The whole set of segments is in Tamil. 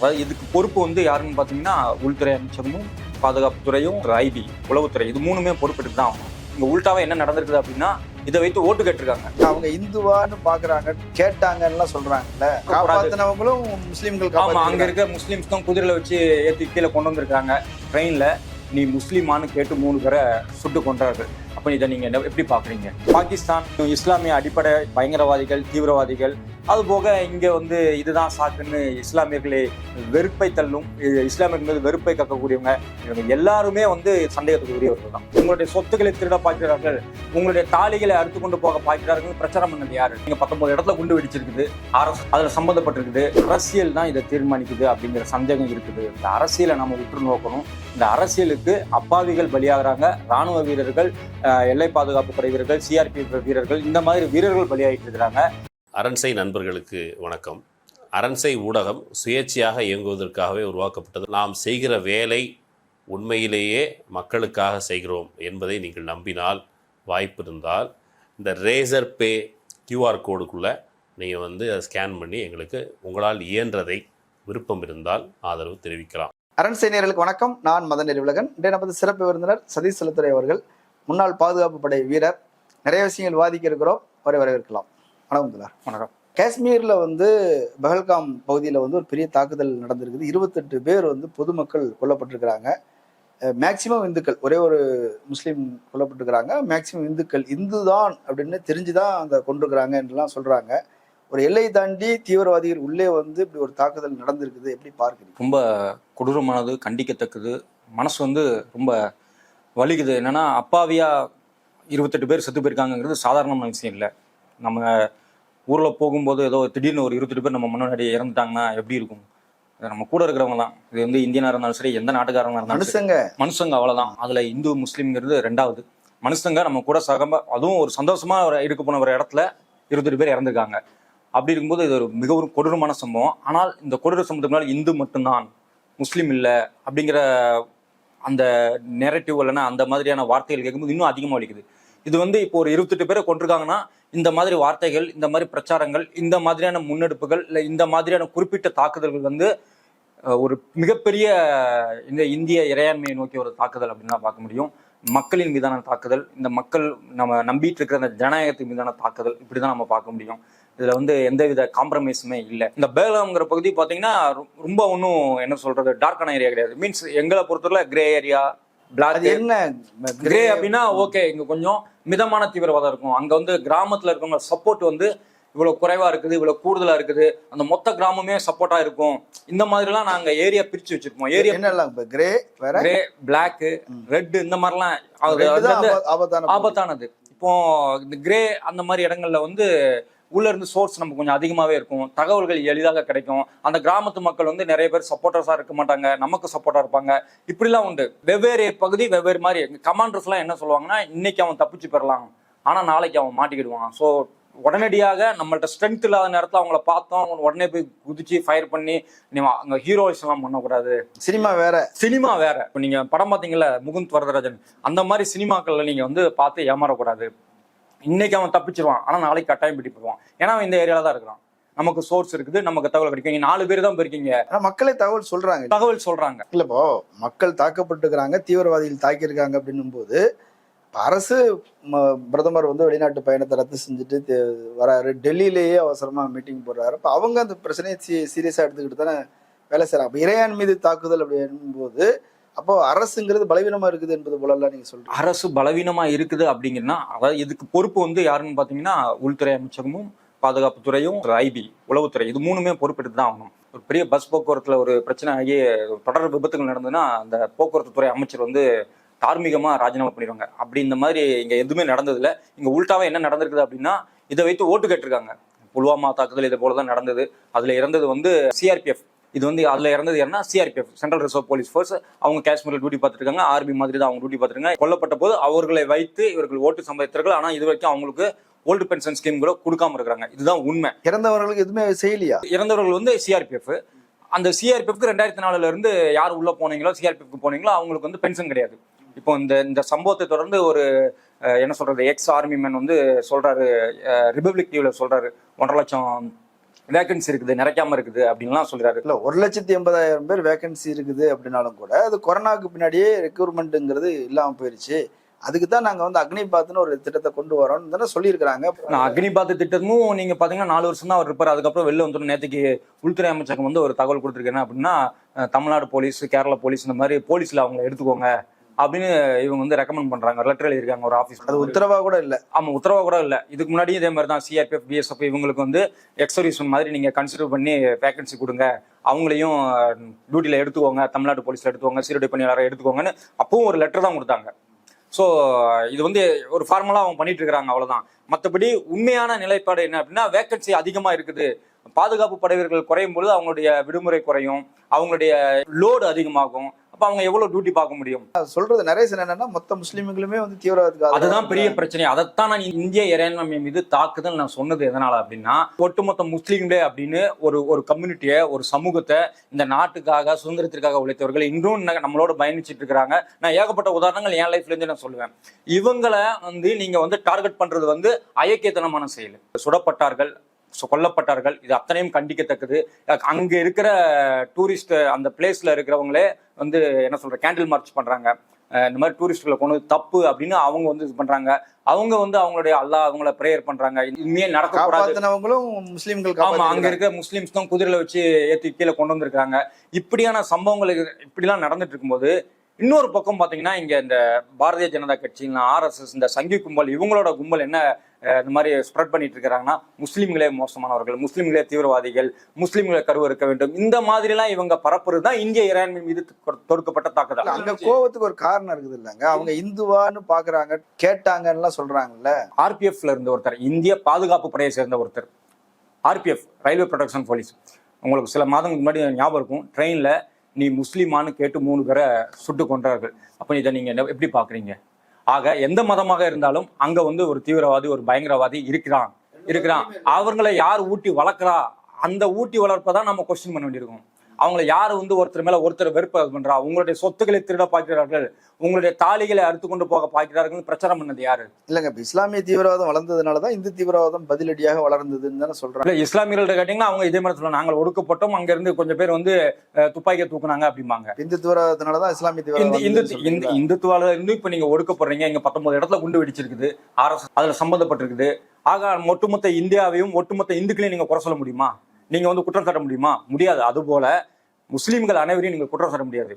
அதாவது இதுக்கு பொறுப்பு வந்து யாருன்னு பார்த்தீங்கன்னா உள்துறை அமைச்சகமும் பாதுகாப்புத்துறையும் ஐபி உளவுத்துறை. இது மூணுமே பொறுப்பெடுத்து தான் ஆகணும். இங்கே உள்டாவா என்ன நடந்திருக்குது அப்படின்னா இதை வைத்து ஓட்டு கேட்டிருக்காங்க. அவங்க இந்துவான்னு பாக்குறாங்க கேட்டாங்கன்னு சொல்றாங்கல்ல. காப்பாத்தினவங்களும் முஸ்லிம்கள் ஆமா அங்க. இருக்க முஸ்லீம்ஸ் தான் குதிரையில வச்சு ஏத்தி கீழே கொண்டு வந்திருக்காங்க. ட்ரெயின்ல நீ முஸ்லீமான்னு கேட்டு மூணு பேரை சுட்டு கொண்டாரு அப்போ இதை நீங்க எப்படி பாக்குறீங்க? பாகிஸ்தான் இஸ்லாமிய அடிப்படை பயங்கரவாதிகள் தீவிரவாதிகள் அது போக இங்க வந்து இதுதான் சாக்குன்னு இஸ்லாமியர்களை வெறுப்பை தள்ளும் இஸ்லாமியர்கள் மீது வெறுப்பை கக்கக்கூடியவங்க இவங்க எல்லாருமே வந்து சந்தேகத்துக்குரியவர்கள் தான். உங்களுடைய சொத்துக்களை திருட பார்க்கிறார்கள் உங்களுடைய தாலிகளை அறுத்து கொண்டு போக பார்க்கிறார்கள் பிரச்சாரம் பண்ணது யாரு? நீங்க பத்தொன்பது இடத்துல குண்டு வெடிச்சிருக்குது அரசு அதுல சம்பந்தப்பட்டிருக்குது அரசியல் தான் இதை தீர்மானிக்குது அப்படிங்கிற சந்தேகம் இருக்குது. இந்த அரசியலை நம்ம உற்று நோக்கணும். இந்த அரசியலுக்கு அப்பாவிகள் பலியாகிறாங்க ராணுவ வீரர்கள் எல்லை பாதுகாப்பு படை வீரர்கள் சிஆர்பிஎஃப் வீரர்கள் இந்த மாதிரி வீரர்கள் பலியாகிட்டு இருக்கிறாங்க. அரண்சை நண்பர்களுக்கு வணக்கம். அரண்சை ஊடகம் சுயேட்சையாக இயங்குவதற்காகவே உருவாக்கப்பட்டது. நாம் செய்கிற வேலை உண்மையிலேயே மக்களுக்காக செய்கிறோம் என்பதை நீங்கள் நம்பினால் வாய்ப்பு இருந்தால் இந்த ரேசர் பே கியூஆர் கோடுக்குள்ளே நீங்கள் வந்து அதை ஸ்கேன் பண்ணி எங்களுக்கு உங்களால் இயன்றதை விருப்பம் இருந்தால் ஆதரவு தெரிவிக்கலாம். அரண் நேயர்களுக்கு வணக்கம். நான் மதன் நெறிவுலகன் இன்றைய நமது சிறப்பு விருந்தினர் சதீஷ் செலுத்துறை அவர்கள். முன்னாள் பாதுகாப்பு படை வீரர். நிறைய விஷயங்கள் வாதிக்க இருக்கிறோம் வரை வரவேற்கலாம். வணக்கம் துலா வணக்கம். காஷ்மீர்ல வந்து பஹல்காம் பகுதியில் வந்து ஒரு பெரிய தாக்குதல் நடந்திருக்குது. இருபத்தெட்டு பேர் வந்து பொதுமக்கள் கொல்லப்பட்டிருக்கிறாங்க. மேக்சிமம் இந்துக்கள் ஒரே ஒரு முஸ்லீம் கொல்லப்பட்டிருக்கிறாங்க. மேக்சிமம் இந்துக்கள் இந்து தான் அப்படின்னு தெரிஞ்சுதான் அந்த கொண்டிருக்கிறாங்க என்றெல்லாம் சொல்றாங்க. ஒரு எல்லை தாண்டி தீவிரவாதிகள் உள்ளே வந்து இப்படி ஒரு தாக்குதல் நடந்திருக்குது. எப்படி பார்க்குறீங்க? ரொம்ப கொடூரமானது கண்டிக்கத்தக்கது. மனசு வந்து ரொம்ப வலிக்குது. என்னன்னா அப்பாவியா இருபத்தெட்டு பேர் செத்து போயிருக்காங்கங்கிறது சாதாரணமான விஷயம் இல்லை. நம்ம ஊரில் போகும்போது ஏதோ திடீர்னு ஒரு இருபத்தெட்டு பேர் நம்ம முன்னாடி இறந்துட்டாங்கன்னா எப்படி இருக்கும்? நம்ம கூட இருக்கிறவங்க தான். இது வந்து இந்தியனாக இருந்தாலும் சரி எந்த நாட்டுக்காரங்க இருந்தாலும் மனுஷங்க. மனுஷங்க அவ்வளவுதான். அதுல இந்து முஸ்லீம்ங்கிறது ரெண்டாவது. மனுஷங்க நம்ம கூட சகம அதுவும் ஒரு சந்தோஷமா ஒரு இருக்க போன ஒரு இடத்துல இருபத்தெட்டு பேர் இறந்துருக்காங்க. அப்படி இருக்கும்போது இது ஒரு மிகவும் கொடூரமான சம்பவம். ஆனால் இந்த கொடூர சம்பவத்துக்கு முன்னாடி இந்து மட்டும்தான் முஸ்லீம் இல்லை அப்படிங்கிற அந்த நெரட்டிவ் இல்லைன்னா அந்த மாதிரியான வார்த்தைகள் கேட்கும்போது இன்னும் அதிகமாக வலிக்குது. இது வந்து இப்போ ஒரு இருபத்தெட்டு பேரை கொண்டிருக்காங்கன்னா இந்த மாதிரி வார்த்தைகள் இந்த மாதிரி பிரச்சாரங்கள் இந்த மாதிரியான முன்னெடுப்புகள் இல்லை இந்த மாதிரியான குறிப்பிட்ட தாக்குதல்கள் வந்து ஒரு மிகப்பெரிய இந்த இந்திய இறையாண்மையை நோக்கி ஒரு தாக்குதல் அப்படின்னு தான் பார்க்க முடியும். மக்களின் மீதான தாக்குதல் இந்த மக்கள் நம்ம நம்பிட்டு இருக்கிற அந்த ஜனநாயகத்தின் மீதான தாக்குதல் இப்படி தான் நம்ம பார்க்க முடியும். இதுல வந்து எந்தவித காம்ப்ரமைஸுமே இல்லை. இந்த பேலாம்ங்கிற பகுதி பார்த்தீங்கன்னா ரொம்ப ஒன்றும் என்ன சொல்றது டார்க்கான ஏரியா கிடையாது. மீன்ஸ் எங்களை பொறுத்தவரை கிரே ஏரியா பிளாக் என்ன? கிரே அப்படின்னா ஓகே இங்க கொஞ்சம் மிதமான தீவிரவாதம் இருக்கும். அங்க வந்து கிராமத்துல இருக்கவங்க சப்போர்ட் வந்து இவ்வளவு குறைவா இருக்குது இவ்வளவு கூடுதலா இருக்குது. அந்த மொத்த கிராமமே சப்போர்ட்டா இருக்கும். இந்த மாதிரிலாம் நாங்க ஏரியா பிரிச்சு வச்சிருப்போம் ஏரியா என்னெல்லாம் இப்ப? கிரே கிரே பிளாக் ரெட் இந்த மாதிரிலாம். ஆபத்தானது. இப்போ இந்த கிரே அந்த மாதிரி இடங்கள்ல வந்து உள்ள இருந்து சோர்ஸ் நமக்கு கொஞ்சம் அதிகமாவே இருக்கும். தகவல்கள் எளிதாக கிடைக்கும். அந்த கிராமத்து மக்கள் வந்து நிறைய பேர் சப்போர்ட்டர்ஸா இருக்க மாட்டாங்க. நமக்கு சப்போர்ட்டா இருப்பாங்க. இப்படிலாம் உண்டு. வெவ்வேறு பகுதி வெவ்வேறு மாதிரி. கமாண்டர்ஸ் எல்லாம் என்ன சொல்லுவாங்கன்னா இன்னைக்கு அவன் தப்பிச்சு பெறலாம் ஆனா நாளைக்கு அவன் மாட்டிக்கிடுவான். ஸோ உடனடியாக நம்மள்ட்ட ஸ்ட்ரென்த் இல்லாத நேரத்துல அவங்கள பார்த்தோம். உடனே போய் குதிச்சு ஃபயர் பண்ணி நீ அங்க ஹீரோயிஸ் எல்லாம் பண்ணக்கூடாது. சினிமா வேற. சினிமா வேற. இப்போ நீங்க படம் பாத்தீங்கல்ல முகுந்த் வரதராஜன். அந்த மாதிரி சினிமாக்கள்ல நீங்க வந்து பார்த்து ஏமாறக்கூடாது. இன்னைக்கு அவன் தப்பிச்சிருவான். ஆனா நாளைக்கு கட்டாயம் பிடிப்பிடுவான் ஏன்னா அவன் இந்த ஏரியால தான் இருக்கிறான். நமக்கு சோர்ஸ் இருக்குது நமக்கு தகவல் கிடைக்கும். இங்க நாலு பேர் தான் போயிருக்கீங்க. மக்களே தகவல் சொல்றாங்க. தகவல் சொல்றாங்க. இல்ல இப்போ மக்கள் தாக்கப்பட்டிருக்கிறாங்க தீவிரவாதிகள் தாக்கியிருக்காங்க அப்படின்னும் போது அரசு பிரதமர் வந்து வெளிநாட்டு பயணத்தை ரத்து செஞ்சுட்டு வராரு. டெல்லியிலேயே அவசரமா மீட்டிங் போடுறாரு. அப்ப அவங்க அந்த பிரச்சனையை சீரியஸா எடுத்துக்கிட்டு தானே வேலை செய்யறாங்க இறையான் மீது தாக்குதல் அப்படின்னும் போது அப்போ அரசுங்கிறது பலவீனமா இருக்குது என்பது போலலாம் நீங்க சொல்றீங்க. அரசு பலவீனமா இருக்குது அப்படிங்கன்னா அதாவது இதுக்கு பொறுப்பு வந்து யாருன்னு பாத்தீங்கன்னா உள்துறை அமைச்சகமும் பாதுகாப்புத்துறையும் ஐபி உளவுத்துறை இது மூணுமே பொறுப்பெடுத்து தான் ஆகணும். ஒரு பெரிய பஸ் போக்குவரத்துல ஒரு பிரச்சனை ஆகி தொடர் விபத்துகள் நடந்ததுன்னா அந்த போக்குவரத்து துறை அமைச்சர் வந்து தார்மீகமா ராஜினாமா பண்ணிடுவாங்க அப்படி இந்த மாதிரி இங்க எதுவுமே நடந்ததில்ல. இங்க உள்டாவே என்ன நடந்திருக்குது அப்படின்னா இதை வைத்து ஓட்டு கேட்டிருக்காங்க. புல்வாமா தாக்குதல் இதை போல தான் நடந்தது. அதுல இறந்தது வந்து சிஆர்பிஎஃப் இது வந்து அதுல இறந்தது யாருன்னா CRPF central reserve police force அவங்க காஷ்மீர்ல டியூட்டி பார்த்துருக்காங்க. ஆர்மி மாதிரி தான் அவங்க டியூட்டி பார்த்துருக்காங்க. கொல்லப்பட்ட போது அவர்களை வைத்து இவர்கள் ஓட்டு சம்பாதித்தார்கள் ஆனா இது வரைக்கும் அவங்களுக்கு ஓல்டு பென்ஷன் ஸ்கீம் கூட கொடுக்காம இருக்காங்க இதுதான் உண்மை. இறந்தவர்களுக்கு எதுவுமே செய்யலையா? இறந்தவர்கள் வந்து சிஆர்பிஎஃப் அந்த சிஆர்பிஎஃப்க்கு ரெண்டாயிரத்தி நாலுல இருந்து யார் உள்ள போனீங்களோ சிஆர்பிஎஃப்க்கு போனீங்களோ அவங்களுக்கு வந்து பென்ஷன் கிடையாது. இப்போ இந்த இந்த சம்பவத்தை தொடர்ந்து ஒரு என்ன சொல்றது எக்ஸ் ஆர்மி மேன் வந்து சொல்றாரு ரிபப்ளிக் டிவில சொல்றாரு. ஒன்றரை லட்சம் வேகன்சி இருக்குது நிறைக்காம இருக்குது அப்படின்லாம் சொல்றாரு. இல்ல ஒரு லட்சத்தி எண்பதாயிரம் பேர் வேகன்சி இருக்குது அப்படின்னாலும் கூட அது கொரோனாக்கு பின்னாடியே ரெக்ரூட்மெண்ட்டுங்கிறது இல்லாம போயிருச்சு. அதுக்கு தான் நாங்க வந்து அக்னி பாத்துன்னு ஒரு திட்டத்தை கொண்டு வரோம்னு தானே சொல்லியிருக்கிறாங்க. நான் அக்னி பாத்து திட்டமும் நீங்க பாத்தீங்கன்னா நாலு வருஷம் தான் அவர் இருப்பார். அதுக்கப்புறம் வெளில வந்துடும் நேற்றுக்கு உள்துறை அமைச்சகம் வந்து ஒரு தகவல் கொடுத்துருக்கேன் அப்படின்னா தமிழ்நாடு போலீஸ் கேரளா போலீஸ் இந்த மாதிரி போலீஸ்ல அவங்க எடுத்துக்கோங்க. அப்படின்னு இவங்க வந்து ரெக்கமெண்ட் பண்றாங்க. லெட்டர் எழுதியிருக்காங்க ஒரு ஆஃபீஸ் அது உத்தரவா கூட இல்ல. ஆமா உத்தரவா கூட இல்ல. இதுக்கு முன்னாடியும் இதே மாதிரி தான் சிஆர்பிஎஃப் பிஎஸ்எஃப் இவங்களுக்கு வந்து எக்ஸர்வீஸ் மாதிரி நீங்க கன்சிடர் பண்ணி வேகன்சி கொடுங்க. அவங்களையும் டியூட்டில எடுத்துக்கோங்க. தமிழ்நாடு போலீஸ்ல எடுத்துக்கோங்க. சீருடை பணியாளரை எடுத்துக்கோங்கன்னு அப்பவும் ஒரு லெட்டர் தான் கொடுத்தாங்க. ஸோ இது வந்து ஒரு ஃபார்மலாக அவங்க பண்ணிட்டு இருக்காங்க அவ்வளவுதான். மற்றபடி உண்மையான நிலைப்பாடு என்ன அப்படின்னா வேகன்சி அதிகமாக இருக்குது. பாதுகாப்பு படைவீரர்கள் குறையும் பொழுது அவங்களுடைய விடுமுறை குறையும். அவங்களுடைய லோடு அதிகமாகும். அப்போ அவங்க எவ்வளோ டியூட்டி பார்க்க முடியும்? சொல்றது நிறைய என்னன்னா மொத்த முஸ்லீம்களுமே வந்து தீவிரவாதத்துக்கு அதுதான் பெரிய பிரச்சனை அதைத்தான் நான் இந்திய இறையாண்மை மீது தாக்குதல் நான் சொன்னது எதனால அப்படின்னா ஒட்டுமொத்த முஸ்லீம்களே அப்படின்னு ஒரு ஒரு கம்யூனிட்டியை ஒரு சமூகத்தை இந்த நாட்டுக்காக சுதந்திரத்திற்காக உழைத்தவர்கள் இன்றும் நம்மளோட பயணிச்சிட்டு இருக்கிறாங்க. நான் ஏகப்பட்ட உதாரணங்கள் என் லைஃப்ல இருந்து நான் சொல்லுவேன். இவங்களை வந்து நீங்க வந்து டார்கெட் பண்றது வந்து அயக்கியத்தனமான செயல். சுடப்பட்டார்கள் கொல்லப்பட்டார்கள். இது அத்தனையும் கண்டிக்கத்தக்கது. அங்க இருக்கிற டூரிஸ்ட் அந்த பிளேஸ்ல இருக்கிறவங்களே வந்து என்ன சொல்ற கேண்டில் மார்ச் பண்றாங்க. இந்த மாதிரி டூரிஸ்ட்களை கொண்டு தப்பு அப்படின்னு அவங்க வந்து இது பண்றாங்க. அவங்க வந்து அவங்களுடைய அல்லாஹ் அவங்கள ப்ரேயர் பண்றாங்க. இனிமே நடக்கக்கூடாது. காப்பாத்தினவங்களும் முஸ்லீம்கள் ஆமா அங்க. இருக்க முஸ்லிம்ஸ் தான் குதிரையில வச்சு ஏத்தி கீழே கொண்டு வந்திருக்காங்க இப்படியான சம்பவங்கள் இது- இப்படிலாம் நடந்துட்டு இருக்கும்போது இன்னொரு பக்கம் பாத்தீங்கன்னா இங்க இந்த பாரதிய ஜனதா கட்சி ஆர்எஸ்எஸ் இந்த சங்கி கும்பல் இவங்களோட கும்பல் என்ன இந்த மாதிரி ஸ்ப்ரெட் பண்ணிட்டு இருக்கிறாங்கன்னா முஸ்லிம்களே மோசமானவர்கள் முஸ்லிம்களே தீவிரவாதிகள் முஸ்லிம்களை கருவறுக்க வேண்டும். இந்த மாதிரி எல்லாம் இவங்க பரப்புறது தான் இந்திய இறையாண்மை மீது தொடுக்கப்பட்ட தாக்குதல். அங்க கோவத்துக்கு ஒரு காரணம் இருக்குது இல்லைங்க. அவங்க இந்துவான்னு பாக்குறாங்க கேட்டாங்கன்னு சொல்றாங்கல்ல. ஆர்பிஎஃப்ல இருந்த ஒருத்தர் இந்திய பாதுகாப்பு படையை சேர்ந்த ஒருத்தர். ஆர்பிஎஃப் ரயில்வே ப்ரொடெக்ஷன் போலீஸ் உங்களுக்கு சில மாதங்களுக்கு முன்னாடி ஞாபகம் இருக்கும் ட்ரெயினில் நீ முஸ்லீமான்னு கேட்டு மூணு பேரை சுட்டு கொன்றார்கள். அப்போ இதை நீங்கள் எப்படி பார்க்குறீங்க ஆக எந்த மதமாக இருந்தாலும் அங்க வந்து ஒரு தீவிரவாதி ஒரு பயங்கரவாதி இருக்கிறான் இருக்கிறான். அவங்களை யார் ஊட்டி வளர்க்குறா? அந்த ஊட்டி வளர்ப்பதான் நம்ம கொஸ்டின் பண்ண வேண்டியிருக்கும். அவங்கள யார் வந்து ஒருத்தர் மேல ஒருத்தர் வெறுப்ப பண்றா? உங்களுடைய சொத்துக்களை திருட பார்க்கிறார்கள் உங்களுடைய தாலிகளை அறுத்து கொண்டு போக பார்க்கிறார்கள் பிரச்சாரம் பண்ணது யாரு? இல்லங்க இப்ப இஸ்லாமிய தீவிரவாதம் வளர்ந்ததுனாலதான் இந்து தீவிரவாதம் பதிலடியாக வளர்ந்ததுன்னு தானே சொல்றாங்க. இல்ல இஸ்லாமியர்கள்ட்ட கேட்டீங்கன்னா அவங்க இதே மாதிரி சொல்லுவாங்க நாங்கள் ஒடுக்கப்பட்டோம் அங்க இருந்து கொஞ்சம் பேர் வந்து துப்பாக்கியை தூக்குனாங்க அப்படிம்பாங்க. இந்து தீவிரவாதத்தினாலதான் இஸ்லாமிய தீவிரவாதம்? இந்துத்துவால இருந்து இப்ப நீங்க ஒடுக்கப்படுறீங்க. இங்க பத்தொன்பது இடத்துல குண்டு வெடிச்சிருக்குது. ஆர்எஸ் அதுல சம்பந்தப்பட்டிருக்குது ஆக ஒட்டுமொத்த இந்தியாவையும் ஒட்டுமொத்த இந்துக்களையும் நீங்க குறை சொல்ல முடியுமா? நீங்க வந்து குற்றம் சாட்ட முடியுமா? முடியாது. அதுபோல முஸ்லீம்கள் அனைவரையும் நீங்க குற்றம் சாட்ட முடியாது.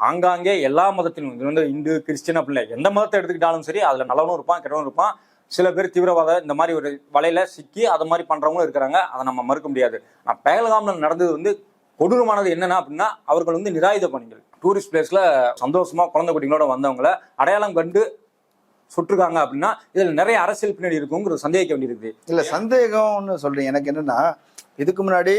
ஆங்காங்கே எல்லா மதத்திலும் இது வந்து இந்து கிறிஸ்டின் அப்படி எந்த மதத்தை எடுத்துக்கிட்டாலும் சரி அதுல நல்லவனும் இருப்பான் கெட்டவனும் இருப்பான். சில பேர் தீவிரவாத இந்த மாதிரி ஒரு வலையில சிக்கி அது மாதிரி பண்றவங்களும் இருக்கிறாங்க. அதை நம்ம மறுக்க முடியாது. நான் பேகல்காம்ல நடந்தது வந்து கொடூரமானது என்னன்னா அப்படின்னா அவர்கள் வந்து நிராயுத பணிகள். டூரிஸ்ட் பிளேஸ்ல சந்தோஷமா குழந்தை குட்டிகளோட வந்தவங்கள அடையாளம் கண்டு சுட்டுருக்காங்க அப்படின்னா இதுல நிறைய அரசியல் பின்னாடி இருக்குங்கிற சந்தேகிக்க வேண்டியிருக்கு இல்ல சந்தேகம்னு சொல்றேன். எனக்கு என்னன்னா இதுக்கு முன்னாடி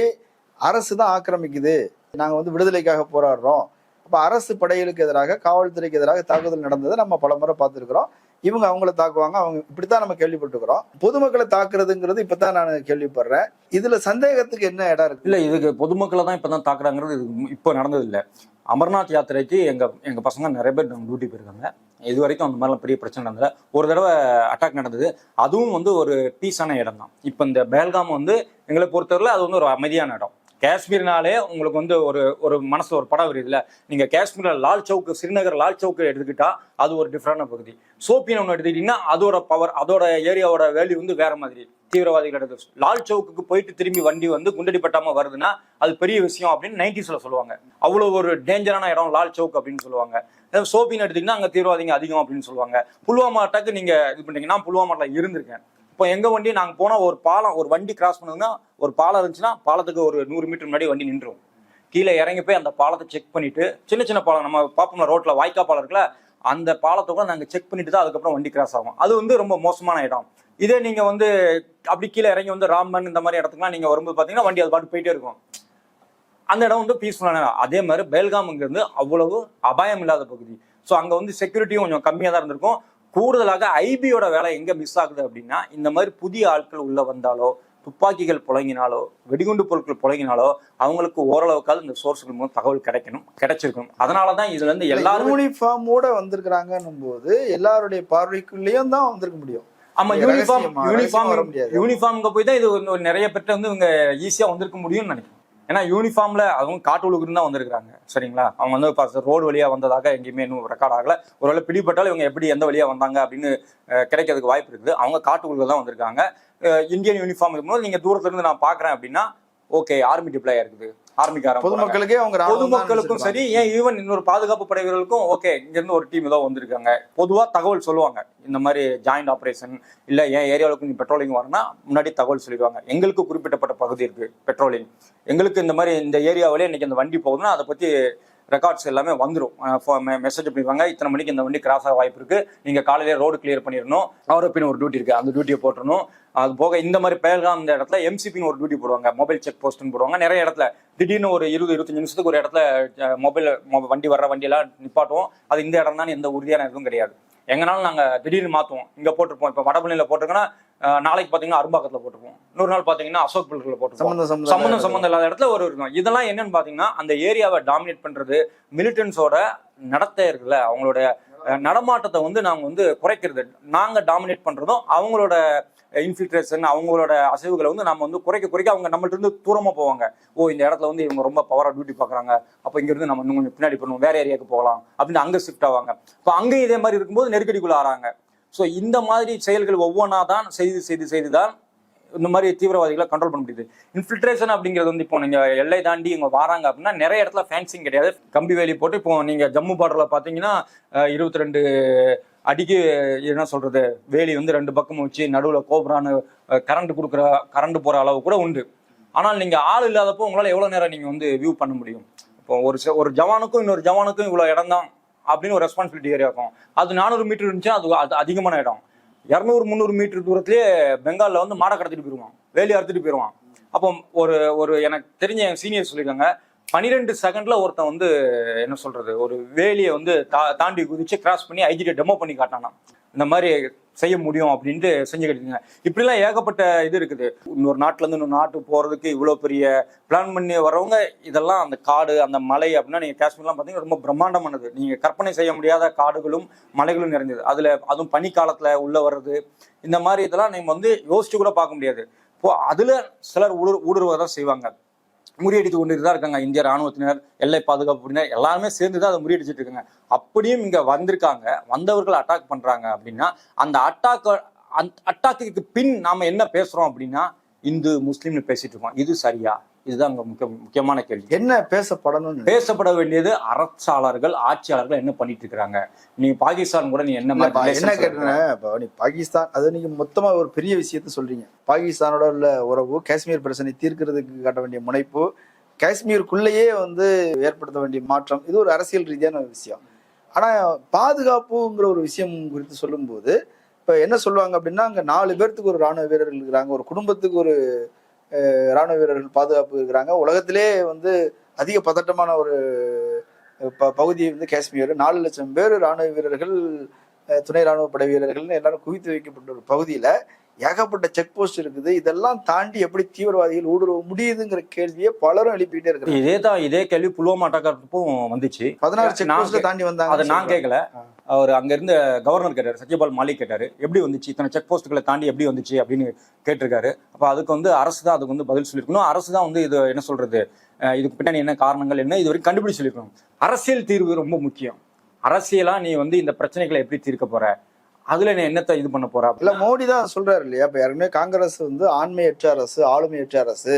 அரசு தான் ஆக்கிரமிக்குது. நாங்கள் வந்து விடுதலைக்காக போராடுறோம். அப்போ அரசு படைகளுக்கு எதிராக காவல்துறைக்கு எதிராக தாக்குதல் நடந்ததை நம்ம பலமுறை பார்த்துருக்குறோம். இவங்க அவங்கள தாக்குவாங்க. அவங்க இப்படித்தான் நம்ம கேள்விப்பட்டுக்கிறோம் பொதுமக்களை தாக்குறதுங்கிறது இப்பதான் நான் கேள்விப்படுறேன். இதுல சந்தேகத்துக்கு என்ன இடம் இருக்கு? இல்ல இதுக்கு பொதுமக்களை தான் இப்பதான் தாக்குறாங்கிறது இது இப்போ நடந்தது அமர்நாத் யாத்திரைக்கு எங்க எங்க பசங்க நிறைய பேர் டியூட்டி போயிருக்காங்க. இது வரைக்கும் அந்த மாதிரிலாம் பெரிய பிரச்சனை நடந்தது ஒரு தடவை அட்டாக் நடந்தது. அதுவும் வந்து ஒரு பீஸான இடம் தான் இப்போ இந்த பேல்காம் வந்து எங்களை பொறுத்தவரையில் அது வந்து ஒரு அமைதியான இடம். காஷ்மீர்னாலே உங்களுக்கு வந்து ஒரு ஒரு மனசுல ஒரு படம் வருதுல நீங்க காஷ்மீர்ல லால் சவுக்கு ஸ்ரீநகர் லால் சவுக்கு எடுத்துக்கிட்டா அது ஒரு டிஃப்ரெண்டான பகுதி. சோப்பியன் ஒன்று எடுத்துக்கிட்டீங்கன்னா அதோட பவர் அதோட ஏரியாவோட வேல்யூ வந்து வேற மாதிரி. தீவிரவாதிகளோட லால் சவுக்குக்கு போயிட்டு திரும்பி வண்டி வந்து குண்டடி பட்டாம வருதுன்னா அது பெரிய விஷயம் அப்படின்னு நைன்டிஸ்ல சொல்லுவாங்க. அவ்வளோ ஒரு டேஞ்சரான இடம் லால் சவுக் அப்படின்னு சொல்லுவாங்க. அதாவது எடுத்தீங்கன்னா அங்க தீவிரவாதிங்க அதிகம் அப்படின்னு சொல்லுவாங்க. புல்வாமா அட்டாக்கு நீங்க இது பண்ணீங்கன்னா நான் புல்வாமால இருந்திருக்கேன். இப்போ எங்க வண்டி நாங்க போனா ஒரு பாலம் ஒரு வண்டி கிராஸ் பண்ணதுன்னா ஒரு பாலம் இருந்துச்சுன்னா பாலத்துக்கு ஒரு நூறு மீட்டர் முன்னாடி வண்டி நின்றும் கீழே இறங்கி போய் அந்த பாலத்தை செக் பண்ணிட்டு சின்ன சின்ன பாலம் நம்ம பார்ப்போம்ல ரோட்ல வாய்க்கா பாலம் இருக்குல்ல அந்த பாலத்தை கூட நாங்க செக் பண்ணிட்டு தான் அதுக்கப்புறம் வண்டி கிராஸ் ஆகும். அது வந்து ரொம்ப மோசமான இடம். இதே நீங்க வந்து அப்படி கீழே இறங்கி வந்து ராமன் இந்த மாதிரி இடத்துக்குலாம் நீங்க வரும்போது பாத்தீங்கன்னா வண்டி அது பாட்டு போயிட்டே இருக்கும். அந்த இடம் வந்து பீஸ்ஃபுல்லான இடம். அதே மாதிரி பேல்காம்ங்கிறது அவ்வளவு அபாயம் இல்லாத பகுதி. ஸோ அங்க வந்து செக்யூரிட்டியும் கொஞ்சம் கம்மியாக தான் இருந்திருக்கும். கூடுதலாக ஐபியோட வேலை எங்க மிஸ் ஆகுது அப்படின்னா இந்த மாதிரி புதிய ஆட்கள் உள்ள வந்தாலோ துப்பாக்கிகள் புழங்கினாலோ வெடிகுண்டு பொருட்கள் புழங்கினாலோ அவங்களுக்கு ஓரளவுக்காவது இந்த சோர்ஸ்கள் மூலம் தகவல் கிடைக்கணும் கிடைச்சிருக்கணும். அதனால தான் இதுல இருந்து எல்லாரும் யூனிஃபார்மோட வந்திருக்கிறாங்கன்னும் போது எல்லாருடைய பார்வைக்குள்ளேயும் தான் வந்திருக்க முடியும். ஆமா யூனிஃபார்ம் யூனிஃபார்ம். யூனிஃபார்ம்ங்க போய் தான் இது நிறைய பேர்ட்ட வந்து இவங்க ஈஸியா வந்திருக்க முடியும்னு நினைக்கிறேன். ஏன்னா யூனிஃபார்ம்ல அவங்க காட்டுலுக்கு தான் வந்திருக்காங்க சரிங்களா? அவங்க வந்து ரோடு வழியா வந்ததாக எங்கேயுமே இன்னும் ரெக்கார்ட் ஆகல. ஒருவேளை பிடிபட்டாலும் இவங்க எப்படி எந்த வழியா வந்தாங்க அப்படின்னு கிடைக்கிறதுக்கு வாய்ப்பு இருக்குது. அவங்க காட்டுக்குள்ள தான் வந்திருக்காங்க. இந்தியன் யூனிஃபார்ம் இருக்கும்போது நீங்க தூரத்துல இருந்து நான் பாக்குறேன் அப்படின்னா ஓகே ஆர்மி டிப்ளாய் இருக்குது. போறாங்க. பொதுமக்களுக்கே அவங்க பொதுமக்களுக்கும் சரி ஏன் ஈவன் இன்னொரு பாதுகாப்பு படை வீரர்களுக்கும் ஓகே இங்க இருந்து ஒரு டீம் ஏதோ வந்திருக்காங்க. பொதுவா தகவல் சொல்லுவாங்க. இந்த மாதிரி ஜாயிண்ட் ஆபரேஷன் இல்ல ஏன் ஏரியாவுக்கு நீ பெட்ரோலிங் வரனா முன்னாடி தகவல் சொல்லிடுவாங்க. எங்களுக்கு குறிப்பிட்டப்பட்ட பகுதி இருக்கு பெட்ரோலிங் எங்களுக்கு இந்த மாதிரி இந்த ஏரியாவிலே இன்னைக்கு இந்த வண்டி போகுதுன்னா அதை பத்தி ரெக்கார்ட்ஸ் எல்லாமே வந்துடும் மெசேஜ் பண்ணிடுவாங்க இத்தனை மணிக்கு இந்த வண்டி கிராஸ் ஆக வாய்ப்பு இருக்கு. நீங்க காலையிலேயே ரோடு கிளியர் பண்ணிடணும். ஆரோப்பின்னு ஒரு டியூட்டி இருக்கு. அந்த டியூட்டியை போட்டுறணும் அது போக இந்த மாதிரி பேர்லாம் அந்த இடத்துல எம்சிபின்னு ஒரு டியூட்டி போடுவாங்க. மொபைல் செக் போஸ்ட்னு போடுவாங்க. நிறைய இடத்துல திடீர்னு ஒரு இருபது இருபத்தஞ்சு நிமிஷத்துக்கு ஒரு இடத்துல மொபைல் வண்டி வர்ற வண்டியெல்லாம் நிப்பாட்டுவோம். அது இந்த இடம் தான் எந்த உறுதியான எதுவும் கிடையாது. எங்கனாலும் நாங்க திடீர்னு மாத்துவோம். இங்க போட்டிருப்போம். இப்ப வடபழனியில போட்டிருக்கோன்னா நாளைக்கு பாத்தீங்கன்னா அரும்பாக்கத்துல போட்டிருப்போம். இன்னொரு நாள் பாத்தீங்கன்னா அசோக் பில்டர்ல போட்டிருப்போம். சம்பந்தம் சம்பந்தம் சம்பந்தம் சம்பந்தம் இல்லாத இடத்துல ஒரு இருக்கும் இதெல்லாம் என்னன்னு பாத்தீங்கன்னா அந்த ஏரியாவை டாமினேட் பண்றது மிலிட்டன்ஸோட நடத்தை இருக்குல்ல. அவங்களோட நடமாட்டத்தை வந்து நாங்க வந்து குறைக்கிறது. நாங்க டாமினேட் பண்றதும் அவங்களோட இன்ஃபில்ட்ரேஷன் அவங்களோட அசைவுகளை வந்து நம்ம வந்து குறைக்க குறைக்க அவங்க நம்மள்ட்ட இருந்து தூரமாக போவாங்க. ஓ இந்த இடத்துல வந்து இவங்க ரொம்ப பவராக டியூட்டி பார்க்குறாங்க. அப்போ இங்கேருந்து நம்ம இன்னும் கொஞ்சம் பின்னாடி பண்ணுவோம் வேற ஏரியாவுக்கு போகலாம் அப்படின்னு அங்கே ஷிஃப்ட் ஆவாங்க. இப்போ அங்கே இதே மாதிரி இருக்கும்போது நெருக்கடிக்குள்ள ஆறாங்க. ஸோ இந்த மாதிரி செயல்கள் ஒவ்வொன்றா தான் செய்து செய்து செய்து தான் இந்த மாதிரி தீவிரவாதிகளை கண்ட்ரோல் பண்ண முடியுது. இன்ஃபில்ட்ரேஷன் அப்படிங்கிறது வந்து இப்போ நீங்கள் எல்லை தாண்டி இங்கே வராங்க அப்படின்னா நிறைய இடத்துல ஃபேன்சிங் கிடையாது. கம்பி வேலி போட்டு இப்போ நீங்கள் ஜம்மு பார்டரில் பார்த்தீங்கன்னா இருபத்தி ரெண்டு அடிக்கு என்ன சொல்றது வேலி வந்து ரெண்டு பக்கமும் வச்சு நடுவில் கோபுரான்னு கரண்ட் கொடுக்குற கரண்ட் போற அளவு கூட உண்டு. ஆனால் நீங்க ஆள் இல்லாதப்போ உங்களால எவ்வளவு நேரம் நீங்க வந்து வியூ பண்ண முடியும்? இப்போ ஒரு ஒரு ஜவானுக்கும் இன்னொரு ஜவானுக்கும் இவ்வளவு இடம் தான் அப்படின்னு ஒரு ரெஸ்பான்சிபிலிட்டி ஏரியா இருக்கும். அது நானூறு மீட்டர் இருந்துச்சுன்னா அது அது அதிகமான இடம். இரநூறு முந்நூறு மீட்டர் தூரத்துலேயே பெங்காலில் வந்து மாடை கடத்திட்டு போயிடுவான் வேலி அறுத்துட்டு போயிடுவான் அப்போ ஒரு ஒரு எனக்கு தெரிஞ்ச என் சீனியர் சொல்லியிருக்காங்க பனிரெண்டு செகண்ட்ல ஒருத்தன் வந்து என்ன சொல்றது ஒரு வேலியை வந்து தா- தாண்டி குதிச்சு கிராஸ் பண்ணி ஐஜிடி டெமோ பண்ணி காட்டானா இந்த மாதிரி செய்ய முடியும் அப்படின்ட்டு செஞ்சு கட்டிங்க இப்படிலாம் ஏகப்பட்ட இது இருக்குது. இன்னொரு நாட்டுல இருந்து இன்னொரு நாட்டுக்கு போறதுக்கு இவ்வளவு பெரிய பிளான் பண்ணி வரவங்க இதெல்லாம் அந்த காடு அந்த மலை அப்படின்னா நீங்க காஷ்மீர்லாம் பாத்தீங்கன்னா ரொம்ப பிரம்மாண்டமானது. நீங்க கற்பனை செய்ய முடியாத காடுகளும் மலைகளும் நிறைஞ்சது. அதுல அதுவும் பனிக்காலத்துல உள்ள வர்றது இந்த மாதிரி இதெல்லாம் நீங்க வந்து யோசிச்சு கூட பார்க்க முடியாது. இப்போ அதுல சிலர் ஊடு ஊடுருவதான் செய்வாங்க. முறியடித்து கொண்டு தான் இருக்காங்க இந்திய ராணுவத்தினர் எல்லை பாதுகாப்பு படையினர் எல்லாருமே சேர்ந்து தான் அதை முறியடிச்சிட்டு இருக்காங்க. அப்படியும் இங்க வந்திருக்காங்க. வந்தவர்கள் அட்டாக் பண்றாங்க அப்படின்னா அந்த அட்டாக் அந்த அட்டாக்குக்கு பின் நாம என்ன பேசுறோம் அப்படின்னா இந்து முஸ்லீம்னு பேசிட்டு இருக்கோம். இது சரியா? இதுதான் அங்க முக்கிய முக்கியமான கேள்வி. என்ன பேசப்படணும்னு பேசப்பட வேண்டியது அரசாளர்கள் ஆட்சியாளர்கள் என்ன பண்ணிட்டு இருக்காங்க நீங்க பாகிஸ்தான் கூட நீ என்ன என்ன இப்போ நீ பாகிஸ்தான் அது நீங்க மொத்தமா ஒரு பெரிய விஷயத்த சொல்றீங்க. பாகிஸ்தானோட உள்ள உறவு காஷ்மீர் பிரச்சனை தீர்க்கிறதுக்கு காட்ட வேண்டிய முனைப்பு காஷ்மீருக்குள்ளேயே வந்து ஏற்படுத்த வேண்டிய மாற்றம் இது ஒரு அரசியல் ரீதியான விஷயம். ஆனா பாதுகாப்புங்கிற ஒரு விஷயம் குறித்து சொல்லும்போது இப்ப என்ன சொல்லுவாங்க அப்படின்னா அங்க நாலு பேர்த்துக்கு ஒரு ராணுவ வீரர்கள் இருக்கிறாங்க ஒரு குடும்பத்துக்கு ஒரு ராணுவ வீரர்கள் பாதுகாப்பு இருக்கிறாங்க. உலகத்திலே வந்து அதிக பதட்டமான ஒரு ப- பகுதி வந்து காஷ்மீர். நாலு லட்சம் பேர் ராணுவ வீரர்கள் துணை ராணுவ படை வீரர்கள்னு எல்லாரும் குவித்து வைக்கப்பட்ட ஒரு பகுதியில் ஏகப்பட்ட செக் போஸ்ட் இருக்குது. இதெல்லாம் தாண்டி எப்படி தீவிரவாதிகள் ஊடுருவ முடியுதுங்கிற கேள்வியை பலரும் எழுப்பிட்டே இருக்கிறாங்க. இதே தான் இதே கேள்வி புல்வாமா அட்டாக்கிறப்பவும் வந்துச்சு. பதினாறு செக் தாண்டி வந்தாங்க அதை நான் கேட்கல. அவர் அங்க இருந்த கவர்னர் கேட்டாரு சத்யபால் மாலிக் கேட்டாரு. எப்படி வந்துச்சு? இத்தனை செக் போஸ்ட்டுகளை தாண்டி எப்படி வந்துச்சு? அப்படின்னு கேட்டிருக்காரு. அப்ப அதுக்கு வந்து அரசு தான் அதுக்கு வந்து பதில் சொல்லியிருக்கணும். அரசு தான் வந்து இது என்ன சொல்றது? இதுக்கு பின்னாடி என்ன காரணங்கள் என்ன இது வரைக்கும் கண்டுபிடிச்சு சொல்லியிருக்கணும் அரசியல் தீர்வு ரொம்ப முக்கியம். அரசியலா நீ வந்து இந்த பிரச்சனைகளை எப்படி தீர்க்க போற? அதுல நீ என்னத்தை இது பண்ண போற இல்ல மோடி தான் சொல்றாரு இல்லையா? இப்ப ஏற்கனவே காங்கிரஸ் வந்து ஆண்மையற்ற அரசு ஆளுமையற்ற அரசு.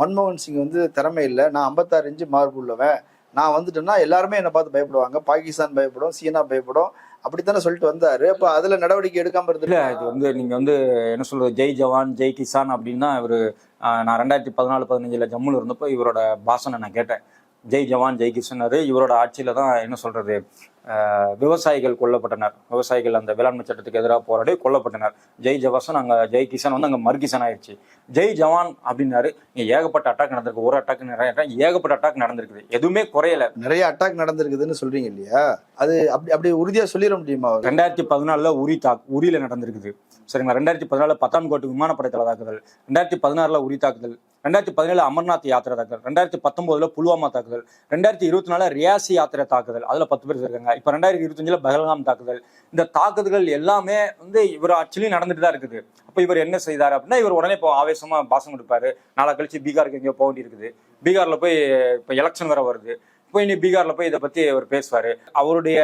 மன்மோகன் சிங் வந்து திறமை இல்லை. நான் ஐம்பத்தாறு இன்ச்சு மார்பு உள்ளவன். நான் வந்துட்டேன்னா எல்லாருமே என்னை பார்த்து பயப்படுவாங்க. பாகிஸ்தான் பயப்படும் சீனா பயப்படும். அப்படித்தானே சொல்லிட்டு வந்தாரு. அப்ப அதுல நடவடிக்கை எடுக்காம இல்ல இருந்துட்டு இது வந்து நீங்க வந்து என்ன சொல்றது? ஜெய் ஜவான் ஜெய் கிசான் அப்படின்னா இவரு நான் ரெண்டாயிரத்தி பதினாலு பதினஞ்சுல ஜம்முல இருந்தப்போ இவரோட பாசனை நான் கேட்டேன். ஜெய் ஜவான் ஜெய் கிஷன் இவரோட ஆட்சியில தான் என்ன சொல்றது விவசாயிகள் கொல்லப்பட்டனர். விவசாயிகள் அந்த வேளாண்மை சட்டத்துக்கு எதிராக போராடி கொல்லப்பட்டனர். ஜெய் ஜவாசன் அங்க ஜெய் கிஷன் வந்து அங்க மர்கிசன் ஆயிடுச்சு ஜெய் ஜவான் அப்படின்னாரு இங்க ஏகப்பட்ட அட்டாக் நடந்திருக்கு. ஒரு அட்டாக் நிறைய attack, ஏகப்பட்ட அட்டாக் நடந்திருக்குது. எதுவுமே குறையல. நிறைய அட்டாக் நடந்திருக்குதுன்னு சொல்றீங்க இல்லையா? அது அப்படி அப்படி உறுதியா சொல்லிட முடியுமா ரெண்டாயிரத்தி பதினாலுல உரி தாக் உரியில நடந்திருக்குது. சரிங்களா? ரெண்டாயிரத்தி பதினாலு பத்தாம் கோட்டு விமானப்படை தலை தாக்குதல். ரெண்டாயிரத்தி பதினாறுல உரி தாக்குதல். ரெண்டாயிரத்தி பதினேழு அமர்நாத் யாத்திரை தாக்குதல் ரெண்டாயிரத்தி பத்தொன்பதுல புல்வாமா தாக்குதல் ரெண்டாயிரத்தி இருபத்தி நாலு ரியாசி யாத்திரை தாக்குதல் அதுல பத்து பேர் இருக்காங்க இப்ப ரெண்டாயிரத்தி இருபத்தஞ்சுல பஹல்காம் தாக்குதல். இந்த தாக்குதல்கள் எல்லாமே வந்து இவர் ஆக்சுவலி நடந்துட்டு தான் இருக்குது. அப்ப இவர் என்ன செய்தார் அப்படின்னா இவர் உடனே இப்போ ஆவேசமா பாசம் கொடுப்பாரு. நாளை கழிச்சு பீகாருக்கு எங்கேயோ போக வேண்டியிருக்குது. பீகார்ல போய் இப்ப எலெக்ஷன் வேற வருது. போய் இனி பீகார்ல போய் இதை பத்தி அவர் பேசுவாரு. அவருடைய